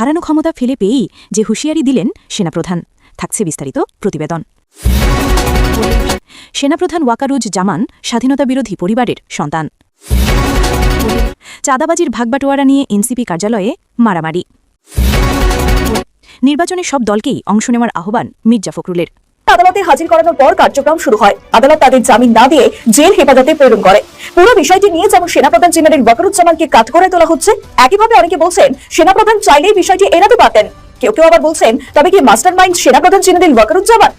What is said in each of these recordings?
হারানো ক্ষমতা ফেলে পেয়েই যে হুঁশিয়ারি দিলেন সেনাপ্রধান, থাকছে বিস্তারিত প্রতিবেদন। সেনাপ্রধান ওয়াকারুজ জামান স্বাধীনতা বিরোধী পরিবারের সন্তান। চাঁদাবাজির ভাগবাটোয়ারা নিয়ে এনসিপি কার্যালয়ে মারামারি। নির্বাচনে সব দলকেই অংশ নেওয়ার আহ্বান মির্জা ফখরুলের। আদালতে হাজির করানোর পর কার্যক্রম শুরু হয়। আদালত তাদের জামিন না দিয়ে জেল হেফাজতে প্রেরণ করে। পুরো বিষয়টি নিয়ে যেমন সেনাপ্রধান জেনারেল ওয়াকারুজ্জামানকে কাঠগড়ায় তোলা হচ্ছে, একইভাবে অনেকে বলছেন, সেনাপ্রধান চাইলেই বিষয়টি এড়াতে পারতেন। কেউ কেউ আবার বলছেন, তবে কি মাস্টার মাইন্ড সেনাপ্রধান জেনারেল ওয়াকারুজ্জামান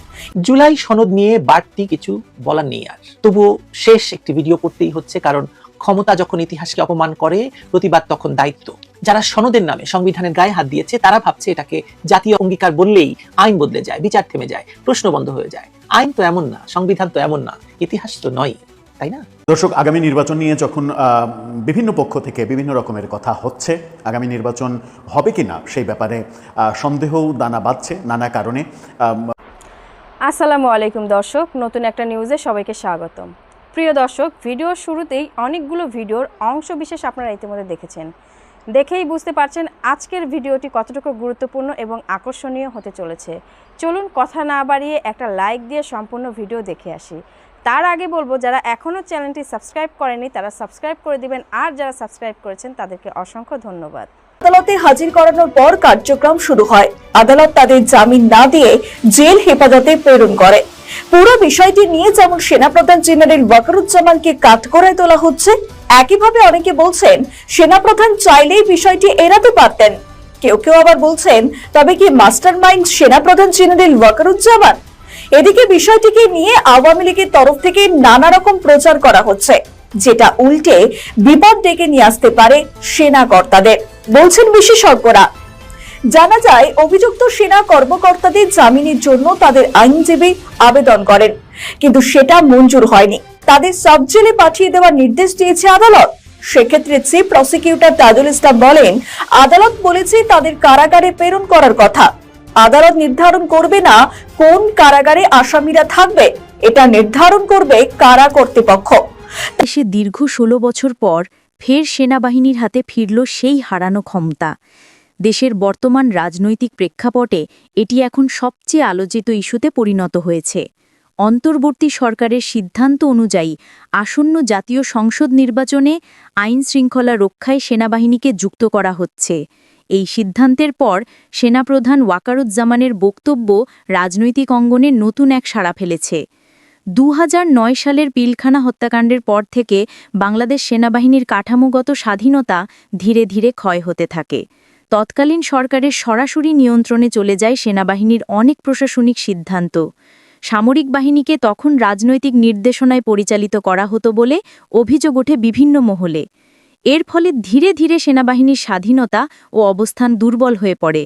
জুলাই সনদ নিয়ে বাড়তি কিছু বলার নেই আর। তবুও শেষ একটি ভিডিও করতেই হচ্ছে, কারণ ক্ষমতা যখন ইতিহাসকে অপমান করে, প্রতিবাদ তখন দায়িত্ব। যারা সনদের নামে সংবিধানের গায়ে হাত দিয়েছে তারা ভাবছে এটাকে জাতীয় অঙ্গীকার বললেই আইন বদলে যায় বিচার থেমে যায় প্রশ্ন বন্ধ হয়ে যায়। আইন তো এমন না সংবিধান তো এমন না ইতিহাস তো নয় তাই না? দর্শক আগামী নির্বাচন নিয়ে যখন আহ, বিভিন্ন পক্ষ থেকে বিভিন্ন রকমের কথা হচ্ছে আগামী নির্বাচন হবে কিনা সেই ব্যাপারে আহ, সন্দেহও দানা বাঁধছে নানা কারণে আসসালামু আলাইকুম দর্শক নতুন একটা নিউজে সবাইকে স্বাগতম। প্রিয় দর্শক ভিডিওর শুরুতেই অনেকগুলো ভিডিওর অংশ বিশেষ আপনারা ইতিমধ্যে দেখেছেন। দেখেই বুঝতে পারছেন আজকের ভিডিওটি কতটুকু গুরুত্বপূর্ণ এবং আকর্ষণীয় হতে চলেছে। চলুন কথা না বাড়িয়ে একটা লাইক দিয়ে সম্পূর্ণ ভিডিও দেখে আসি। তার আগে বলব, যারা এখনও চ্যানেলটি সাবস্ক্রাইব করেনি, তারা সাবস্ক্রাইব করে দিবেন। আর যারা সাবস্ক্রাইব করেছেন, তাদেরকে অসংখ্য ধন্যবাদ। আদালতে হাজির করানোর পর কার্যক্রম শুরু হয়। আদালত তাদের জামিন না দিয়ে জেল হেফাজতে প্রেরণ করে। পুরো বিষয়টি নিয়ে যেমন সেনাপ্রধান জেনারেল ওয়াকারুজ্জামানকে কাঠগড়ায় তোলা হচ্ছে একইভাবে অনেকে বলছেন, সেনাপ্রধান চাইলেই বিষয়টি এড়াতে পারতেন। কেউ কেউ আবার বলছেন, তবে কি মাস্টার মাইন্ড সেনাপ্রধান জেনারেল ওয়াকারুজ্জামান? এদিকে বিষয়টিকে নিয়ে আওয়ামী লীগের তরফ থেকে নানা রকম প্রচার করা হচ্ছে, যেটা উল্টে বিপদ ডেকে নিয়ে আসতে পারে সেনা কর্তাদের বলছেন বিশেষজ্ঞরা। জানা যায়, অভিযুক্ত সেনা কর্মকর্তাদের জামিনের জন্য তাদের আইনজীবী আবেদন করেন, কিন্তু সেটা মঞ্জুর হয়নি। তাদের সাব জেলে পাঠিয়ে দেওয়ার নির্দেশ দিয়েছে আদালত। সেক্ষেত্রে চিফ প্রসিকিউটর তাজুল ইসলাম বলেন, আদালত বলেছে তাদের কারাগারে প্রেরণ করার কথা। আদালত নির্ধারণ করবে না কোন কারাগারে আসামিরা থাকবে, এটা নির্ধারণ করবে কারা কর্তৃপক্ষ। দেশে দীর্ঘ ১৬ বছর পর ফের সেনাবাহিনীর হাতে ফিরল সেই হারানো ক্ষমতা। দেশের বর্তমান রাজনৈতিক প্রেক্ষাপটে এটি এখন সবচেয়ে আলোচিত ইস্যুতে পরিণত হয়েছে। অন্তর্বর্তী সরকারের সিদ্ধান্ত অনুযায়ী আসন্ন জাতীয় সংসদ নির্বাচনে আইন শৃঙ্খলা রক্ষায় সেনাবাহিনীকে যুক্ত করা হচ্ছে। এই সিদ্ধান্তের পর সেনাপ্রধান ওয়াকারুজ্জামানের বক্তব্য রাজনৈতিক অঙ্গনে নতুন এক সাড়া ফেলেছে। দু হাজার নয় সালের পিলখানা হত্যাকাণ্ডের পর থেকে বাংলাদেশ সেনাবাহিনীর কাঠামোগত স্বাধীনতা ধীরে ধীরে ক্ষয় হতে থাকে। তৎকালীন সরকারের সরাসরি নিয়ন্ত্রণে চলে যায় সেনাবাহিনীর অনেক প্রশাসনিক সিদ্ধান্ত। সামরিক বাহিনীকে তখন রাজনৈতিক নির্দেশনায় পরিচালিত করা হতো বলে অভিযোগ ওঠে বিভিন্ন মহলে। এর ফলে ধীরে ধীরে সেনাবাহিনীর স্বাধীনতা ও অবস্থান দুর্বল হয়ে পড়ে।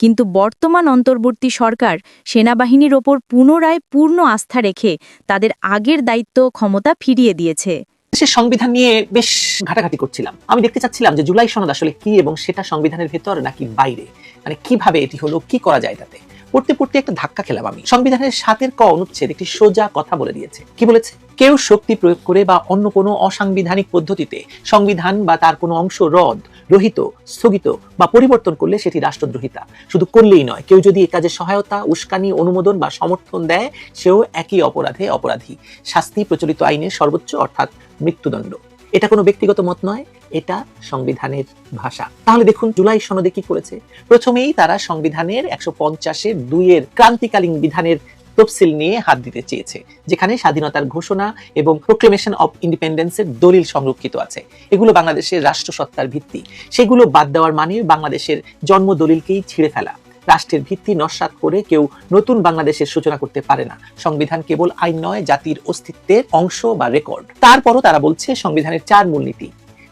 কিন্তু বর্তমান অন্তর্বর্তী সরকার সেনাবাহিনীর ওপর পুনরায় পূর্ণ আস্থা রেখে তাদের আগের দায়িত্ব ক্ষমতা ফিরিয়ে দিয়েছে। দেশের সংবিধান নিয়ে বেশ ঘাটাঘাটি করছিলাম। আমি দেখতে চাচ্ছিলাম যে জুলাই সনদ আসলে কি এবং সেটা সংবিধানের ভেতর নাকি বাইরে? মানে কীভাবে এটি হলো? কি করা যায় তাতে? পড়তে পড়তে একটা ধাক্কা খেলাম আমি। সংবিধানের সাতের ক অনুচ্ছেদ একটি সোজা কথা বলে দিয়েছে। কি বলেছে? কেউ শক্তি প্রয়োগ করে বা অন্য কোনো অসাংবিধানিক পদ্ধতিতে সংবিধান বা তার কোনো অংশ রদ, রহিত, স্থগিত বা পরিবর্তন করলে সেটি রাষ্ট্রদ্রোহিতা। শুধু করলেই নয়, কেউ যদি এ কাজে সহায়তা, উস্কানি, অনুমোদন বা সমর্থন দেয়, সেও একই অপরাধে অপরাধী। শাস্তি প্রচলিত আইনের সর্বোচ্চ অর্থাৎ মৃত্যুদণ্ড। এটা কোনো ব্যক্তিগত মত নয়, এটা সংবিধানের ভাষা। তাহলে দেখুন, জুলাই সনদে কি করেছে? প্রথমেই তারা সংবিধানের একশো পঞ্চাশের দুইয়ের ক্রান্তিকালীন বিধানের তফসিল নিয়ে হাত দিতে চেয়েছে, যেখানে স্বাধীনতার ঘোষণা এবং প্রোক্লেমেশন অফ ইন্ডিপেন্ডেন্সের দলিল সংরক্ষিত আছে। এগুলো বাংলাদেশের রাষ্ট্রসত্তার ভিত্তি। সেগুলো বাদ দেওয়ার মানে বাংলাদেশের জন্ম দলিলকেই ছিঁড়ে ফেলা। রাষ্ট্রের ভিত্তি নস্বাত করে কেউ নতুন বাংলাদেশের সূচনা করতে পারে না। সংবিধান কেবল আইন নয়, জাতির অস্তিত্বের অংশ বা রেকর্ড তারপরও তারা বলছে, সংবিধানের চার মূলনীতি।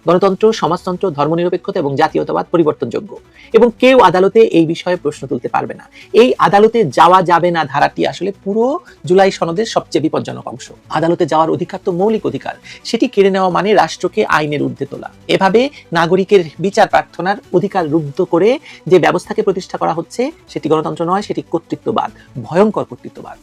গণতন্ত্র, সমাজতন্ত্র, ধর্মনিরপেক্ষতা এবং জাতীয়তাবাদ পরিবর্তনযোগ্য। এবং কেউ আদালতে এই বিষয়ে প্রশ্ন তুলতে পারবে না। এই আদালতে যাওয়া যাবে না ধারাটি আসলে পুরো জুলাই সনদের সবচেয়ে বিপজ্জনক অংশ। আদালতে যাওয়ার অধিকার তো মৌলিক অধিকার। সেটি কেড়ে নেওয়া মানে রাষ্ট্রকে আইনের ঊর্ধ্বে তোলা। এভাবে নাগরিকের বিচার প্রার্থনার অধিকার রুদ্ধ করে যে ব্যবস্থাকে প্রতিষ্ঠা করা হচ্ছে, সেটি গণতন্ত্র নয়, সেটি কর্তৃত্ববাদ, ভয়ঙ্কর কর্তৃত্ববাদ।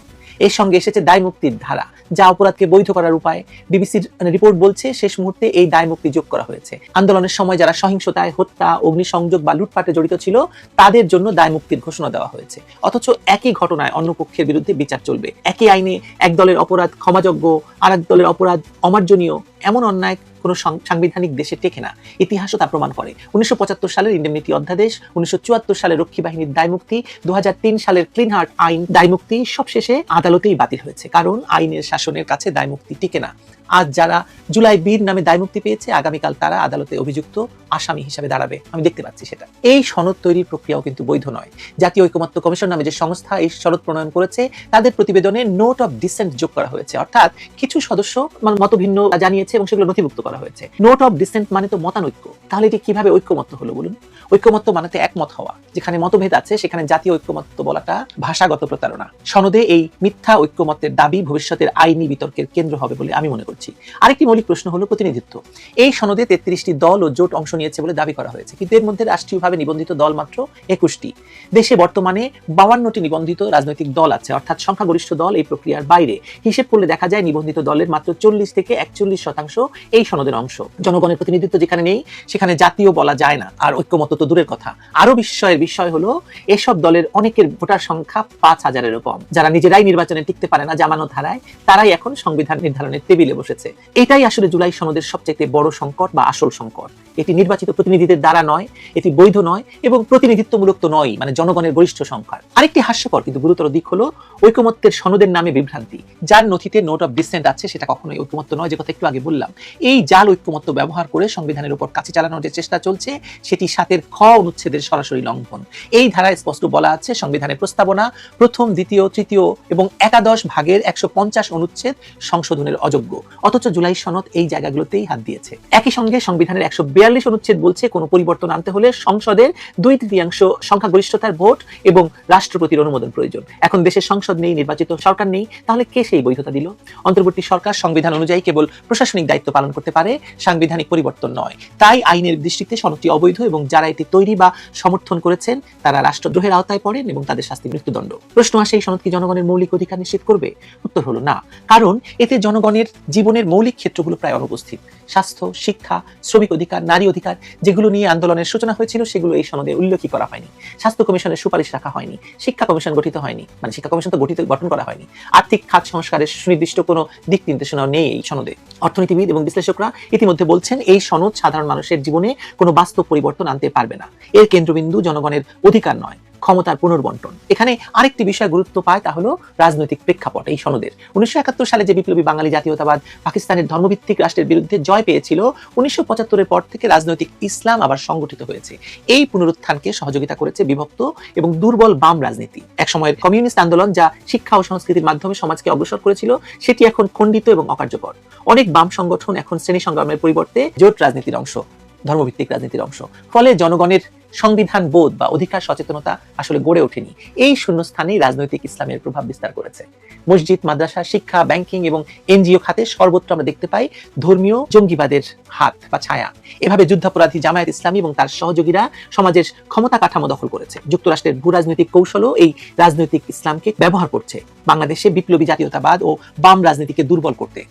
এর সঙ্গে এসেছে দায় মুক্তির ধারা, যা অপরাধকে বৈধ করার উপায়। বিবিসির রিপোর্ট বলছে, শেষ মুহূর্তে এই দায় মুক্তি যোগ করা হয়েছে। আন্দোলনের সময় যারা সহিংসতায় হত্যা, অগ্নিসংযোগ বা লুটপাটে জড়িত ছিল, তাদের জন্য দায় মুক্তির ঘোষণা দেওয়া হয়েছে। অথচ একই ঘটনায় অন্য পক্ষের বিরুদ্ধে বিচার চলবে। একই আইনে এক দলের অপরাধ ক্ষমাযোগ্য আর এক দলের অপরাধ অমার্জনীয়, এমন অন্যায় কোনো সাংবিধানিক দেশে টেকে না। ইতিহাসও তা প্রমাণ করে। উনিশশো পঁচাত্তর সালের ইন্ডেমনিটি অধ্যাদেশ, উনিশশো সালের রক্ষী বাহিনীর দায়মুক্তি দু হাজার তিন সালের ক্লিন হার্ট আইন দায়মুক্তি সবশেষে আদালতেই বাতিল হয়েছে। কারণ আইনের শাসনের কাছে দায়মুক্তি টিকে না। আজ যারা জুলাই বীর নামে দায়মুক্তি পেয়েছে, আগামীকাল তারা আদালতে অভিযুক্ত আসামি হিসাবে দাঁড়াবে। আমি দেখতে পাচ্ছি সেটা। এই সনদ তৈরির প্রক্রিয়াও কিন্তু বৈধ নয়। জাতীয় ঐকমত্য কমিশন নামে যে সংস্থা এই সনদ প্রণয়ন করেছে, তাদের প্রতিবেদনে নোট অফ ডিসেন্ট যোগ করা হয়েছে। অর্থাৎ কিছু সদস্য মানে মতভিন্ন জানিয়েছে এবং সেগুলো নথিভুক্ত করা হয়েছে। নোট অফ ডিসেন্ট মানে তো মতানৈক্য। তাহলে এটি কীভাবে ঐক্যমত্য হলো বলুন? ঐক্যমত্য মানেতে একমত হওয়া। যেখানে মতভেদ আছে, সেখানে জাতীয় ঐক্যমত্য বলাটা ভাষাগত প্রতারণা। সনদে এই মিথ্যা ঐক্যমত্যের দাবি ভবিষ্যতের আইনি বিতর্কের কেন্দ্র হবে বলে আমি মনে করছি। আরেকটি মৌলিক প্রশ্ন হলো প্রতিনিধিত্ব। এই সনদে তেত্রিশটি দল ও জোট অংশ নিয়েছে বলে দাবি করা হয়েছে। কিন্তু এর মধ্যে রাষ্ট্রীয়ভাবে নিবন্ধিত দল মাত্র একুশটি। দেশে বর্তমানে বাউান্নটি নিবন্ধিত রাজনৈতিক দল আছে। অর্থাৎ সংখ্যাগরিষ্ঠ দল এই প্রক্রিয়ার বাইরে। হিসেব করলে দেখা যায় নিবন্ধিত দলের মাত্র চল্লিশ থেকে একচল্লিশ শতাংশ এই সনদের অংশ। জনগণের প্রতিনিধিত্ব যেখানে নেই, সেখানে জাতীয় বলা যায় না। আর ঐক্যমত তো দূরের কথা। আরও বিস্ময়ের বিষয় হলো, এসব দলের অনেকের ভোটার সংখ্যা পাঁচ হাজারেরও কম। যারা নিজেরাই নির্বাচনে টিকতে পারে না জামানত হারায়, তারাই এখন সংবিধান নির্ধারণের টেবিলে বসেছে। এটাই আসলে জুলাই সনদের সবচেয়ে বড় সংকট বা আসল সংকট। এটি নির্বাচিত প্রতিনিধিদের দ্বারা নয়, এটি বৈধ নয় এবং প্রতিনিধিত্বমূলক তো নয় মানে জনগণের গরিষ্ঠ সংখ্যার। আরেকটি হাস্যকর কিন্তু গুরুতর দিক হলো ঐকমত্যের সনদের নামে বিভ্রান্তি। যার নথিতে নোট অফ ডিসেন্ট আছে, সেটা কখনোই ঐকমত্য নয়, যে কথা একটু আগে বললাম। এই জাল ঐক্যমত্য ব্যবহার করে সংবিধানের উপর কাছে চালানোর যে চেষ্টা চলছে, সেটি সাতের খ অনুচ্ছেদের সরাসরি লঙ্ঘন। এই ধারায় স্পষ্ট বলা আছে, সংবিধানের প্রস্তাবনা প্রথম, দ্বিতীয়, তৃতীয় এবং একাদশ ভাগের একশো পঞ্চাশ অনুচ্ছেদ সংশোধনের অযোগ্য। অথচ জুলাই সনদ এই জায়গাগুলোতেই হাত দিয়েছে। একই সঙ্গে সংবিধানের একশো বিয়াল্লিশ অনুচ্ছেদ বলছে, কোনো পরিবর্তন আনতে হলে সংসদের দুই তৃতীয়াংশ সংখ্যাগরিষ্ঠতার ভোট এবং রাষ্ট্রপতির অনুমোদন প্রয়োজন। এখন দেশের সংসদ নেই, নির্বাচিত সরকার নেই, তাহলে কে সেই বৈধতা দিল? অন্তর্বর্তী সরকার সংবিধান অনুযায়ী কেবল প্রশাসনিক দায়িত্ব পালন করতে পারে, সাংবিধানিক পরিবর্তন নয়। তাই আইনের দৃষ্টিতে সনদটি অবৈধ এবং যারা এটি তৈরি বা সমর্থন করেছেন, তারা রাষ্ট্রদ্রোহের আওতায় পড়েন এবং তাদের শাস্তি মৃত্যুদণ্ড। প্রশ্ন আসে, এই সনদ কি জনগণের মৌলিক অধিকার নিশ্চিত করবে? উত্তর হলো না। কারণ এতে জনগণের জীবনের মৌলিক ক্ষেত্রগুলো প্রায় অনুপস্থিত। স্বাস্থ্য, শিক্ষা, শ্রমিক অধিকার, নারী অধিকার যেগুলো নিয়ে আন্দোলনের সূচনা হয়েছিল, সেগুলো এই সনদে উল্লেখই করা হয়নি। স্বাস্থ্য কমিশনের সুপারিশ রাখা হয়নি। শিক্ষা কমিশন গঠিত হয়নি। মানে শিক্ষা কমিশন তো গঠিত, গঠন করা হয়নি। আর্থিক খাত সংস্কারের সুনির্দিষ্ট কোনো দিক নির্দেশনাও নেই এই সনদে। অর্থনীতিবিদ এবং বিশ্লেষকরা ইতিমধ্যে বলছেন, এই সনদ সাধারণ মানুষের জীবনে কোনো বাস্তব পরিবর্তন আনতে পারবে না। এর কেন্দ্রবিন্দু জনগণের অধিকার নয়। ক্ষমতার পুনর্বন্টন। এখানে আরেকটি বিষয় গুরুত্ব পায়, তা হলো রাজনৈতিক প্রেক্ষাপট এই সনদের। উনিশশো একাত্তর সালে যে বিপ্লবী বাঙালি জাতীয়তাবাদ পাকিস্তানের ধর্মভিত্তিক রাষ্ট্রের বিরুদ্ধে জয় পেয়েছিল, উনিশশো পঁচাত্তরের পর থেকে রাজনৈতিক ইসলাম আবার সংগঠিত হয়েছে। এই পুনরুত্থানকে সহযোগিতা করেছে বিভক্ত এবং দুর্বল বাম রাজনীতি। একসময়ের কমিউনিস্ট আন্দোলন যা শিক্ষা ও সংস্কৃতির মাধ্যমে সমাজকে অগ্রসর করেছিল, সেটি এখন খণ্ডিত এবং অকার্যকর। অনেক বাম সংগঠন এখন শ্রেণি সংগ্রামের পরিবর্তে জোট রাজনীতির অংশ। ধর্মভিত্তিক রাজনীতির অংশ। ফলে জনগণের সংবিধান বোধ বা অধিকার সচেতনতা আসলে গড়ে ওঠেনি। এই শূন্যস্থানেই রাজনৈতিক ইসলামের প্রভাব বিস্তার করেছে। মসজিদ, মাদ্রাসা, শিক্ষা, ব্যাংকিং এবং এনজিও খাতে সর্বত্র আমরা দেখতে পাই ধর্মীয় জঙ্গিবাদের হাত বা ছায়া। এভাবে যুদ্ধাপরাধী জামায়াত ইসলামী এবং তার সহযোগীরা সমাজের ক্ষমতা কাঠামো দখল করেছে। যুক্তরাষ্ট্রের ভূ রাজনৈতিক কৌশলও এই রাজনৈতিক ইসলামকে ব্যবহার করছে। বাংলাদেশে বিপ্লবী জাতীয়তাবাদ ও বাম রাজনীতিকে দুর্বল করতে।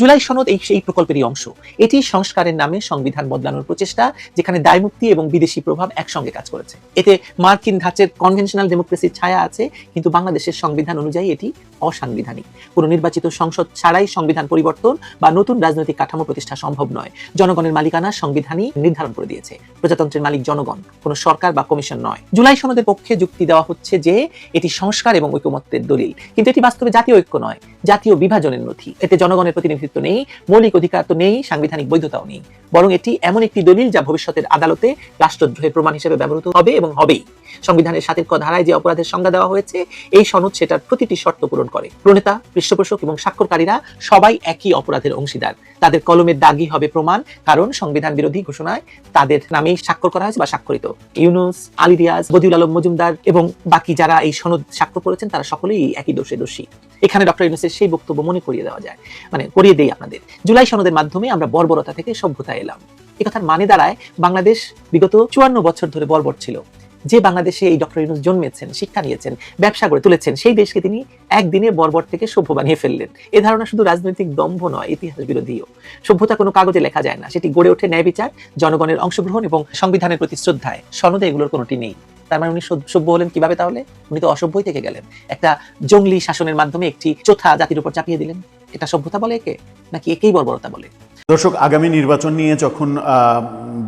জুলাই সনদ এই সেই প্রকল্পেরই অংশ। এটি সংস্কারের নামে সংবিধান বদলানোর প্রচেষ্টা, যেখানে দায়মুক্তি এবং বিদেশি প্রভাব একসঙ্গে কাজ করেছে। এতে মার্কিন ধাঁচের কনভেনশনাল ডেমোক্রেসির ছায়া আছে, কিন্তু বাংলাদেশের সংবিধান অনুযায়ী এটি অসাংবিধানিক। কোনো নির্বাচিত সংসদ ছাড়াই সংবিধান পরিবর্তন বা নতুন রাজনৈতিক কাঠামো প্রতিষ্ঠা সম্ভব নয়। জনগণের মালিকানা সংবিধানই নির্ধারণ করে দিয়েছে। প্রজাতন্ত্রের মালিক জনগণ, কোনো সরকার বা কমিশন নয়। জুলাই সনদের পক্ষে যুক্তি দেওয়া হচ্ছে যে, এটি সংস্কার এবং ঐকমত্যের দলিল। কিন্তু এটি বাস্তবে জাতীয় ঐক্য নয়, জাতীয় বিভাজনের নথি। এতে জনগণের প্রতিনিধিত্ব নেই, মৌলিক অধিকার তো নেই, সাংবিধানিক বৈধতাও নেই। বরং এটি এমন একটি দলিল যা ভবিষ্যতের আদালতে রাষ্ট্রদ্রোহের প্রমাণ হিসেবে ব্যবহৃত হবে এবং হবেই। সংবিধানের ক ধারায় যে অপরাধের সংজ্ঞা দেওয়া হয়েছে, এই সনদ সেটার প্রতিটি শর্ত পূরণ করে। প্রণেতা, পৃষ্ঠপোষক এবং স্বাক্ষরকারীরা সবাই একই অপরাধের অংশীদার। তাদের কলমের দাগি হবে প্রমাণ, কারণ সংবিধান বিরোধী ঘোষণায় তাদের নামেই স্বাক্ষর করা হয়েছে বা স্বাক্ষরিত। ইউনুস, আলী রিয়াজ, বদিউল আলম মজুমদার এবং বাকি যারা এই সনদ স্বাক্ষর করেছেন, তারা সকলেই একই দোষে দোষী। এখানে ডক্টর ইউনুসের সেই বক্তব্য মনে করিয়ে দেওয়া যায়। মানে করিয়ে দেই আপনাদের। জুলাই সনদের মাধ্যমে আমরা বর্বরতা থেকে সভ্যতা এলাম। এ কথার মানে দাঁড়ায় বাংলাদেশ বিগত চুয়ান্ন বছর ধরে বর্বর ছিল। যে বাংলাদেশে এই ডক্টর ইউনুস জন্মেছেন, শিক্ষা নিয়েছেন, ব্যবসা করে তুলেছেন, সেই দেশকে তিনি একদিনে বর্বর থেকে সভ্য বানিয়ে ফেললেন। এ ধারণা শুধু রাজনৈতিক দম্ভ নয়, ইতিহাস বিরোধীও। সভ্যতা কোনো কাগজে লেখা যায় না, সেটি গড়ে ওঠে ন্যায় বিচার, জনগণের অংশগ্রহণ এবং সংবিধানের প্রতি শ্রদ্ধায়। সনদে এগুলোর কোনোটি নেই। তার মানে উনি সভ্য- হলেন কীভাবে তাহলে? উনি তো অসভ্যই থেকে গেলেন। একটা জঙ্গলি শাসনের মাধ্যমে একটি চোথা জাতির উপর চাপিয়ে দিলেন। এটা সভ্যতা বলে একে? নাকি একেই বর্বরতা বলে? দর্শক, আগামী নির্বাচন নিয়ে যখন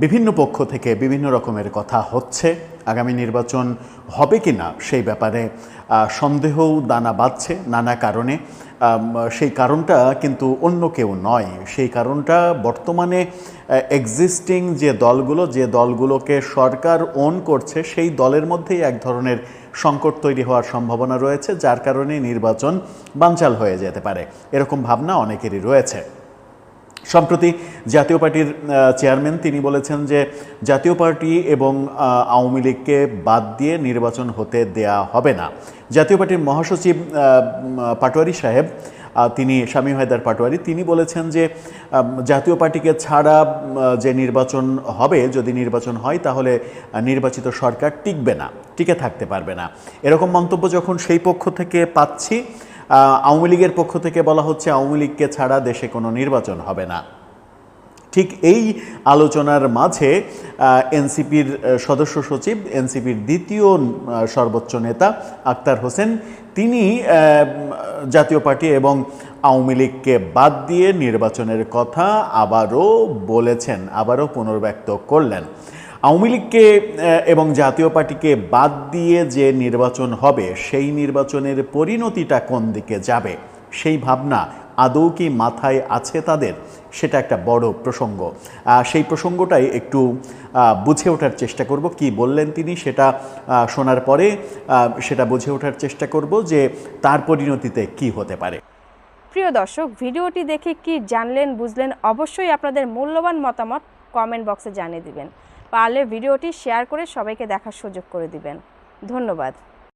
বিভিন্ন পক্ষ থেকে বিভিন্ন রকমের কথা হচ্ছে, আগামী নির্বাচন হবে কি না সেই ব্যাপারে সন্দেহও দানা বাঁধছে নানা কারণে। সেই কারণটা কিন্তু অন্য কেউ নয়। সেই কারণটা বর্তমানে এক্সিস্টিং যে দলগুলো, যে দলগুলোকে সরকার ওন করছে, সেই দলের মধ্যেই এক ধরনের সংকট তৈরি হওয়ার সম্ভাবনা রয়েছে, যার কারণে নির্বাচন বানচাল হয়ে যেতে পারে। এরকম ভাবনা অনেকেরই রয়েছে। সম্প্রতি জাতীয় পার্টির চেয়ারম্যান তিনি বলেছেন যে জাতীয় পার্টি এবং আওয়ামী লীগকে বাদ দিয়ে নির্বাচন হতে দেয়া হবে না। জাতীয় পার্টির মহাসচিব পাটোয়ারি সাহেব তিনি স্বামী হায়দার পাটোয়ারি, তিনি বলেছেন যে জাতীয় পার্টিকে ছাড়া যে নির্বাচন হবে, যদি নির্বাচন হয় তাহলে নির্বাচিত সরকার টিকবে না, টিকে থাকতে পারবে না। এরকম মন্তব্য যখন সেই পক্ষ থেকে পাচ্ছি আওয়ামী লীগের পক্ষ থেকে বলা হচ্ছে আওয়ামী লীগকে ছাড়া দেশে কোনো নির্বাচন হবে না। ঠিক এই আলোচনার মাঝে এনসিপির সদস্য সচিব, এনসিপির দ্বিতীয় সর্বোচ্চ নেতা আক্তার হোসেন, তিনি জাতীয় পার্টি এবং আওয়ামী লীগকে বাদ দিয়ে নির্বাচনের কথা আবারও বলেছেন, আবারও পুনর্ব্যক্ত করলেন। আওয়ামী লীগকে এবং জাতীয় পার্টিকে বাদ দিয়ে যে নির্বাচন হবে, সেই নির্বাচনের পরিণতিটা কোন দিকে যাবে? সেই ভাবনা আদৌ কি মাথায় আছে তাদের? সেটা একটা বড় প্রসঙ্গ। সেই প্রসঙ্গটাই একটু বুঝে ওঠার চেষ্টা করব। কি বললেন তিনি সেটা শোনার পরে সেটা বুঝে ওঠার চেষ্টা করব যে তার পরিণতিতে কি হতে পারে। প্রিয় দর্শক, ভিডিওটি দেখে কি জানলেন, বুঝলেন, অবশ্যই আপনাদের মূল্যবান মতামত কমেন্ট বক্সে জানিয়ে দিবেন। পারলে ভিডিওটি শেয়ার করে সবাইকে দেখার সুযোগ করে দিবেন। ধন্যবাদ।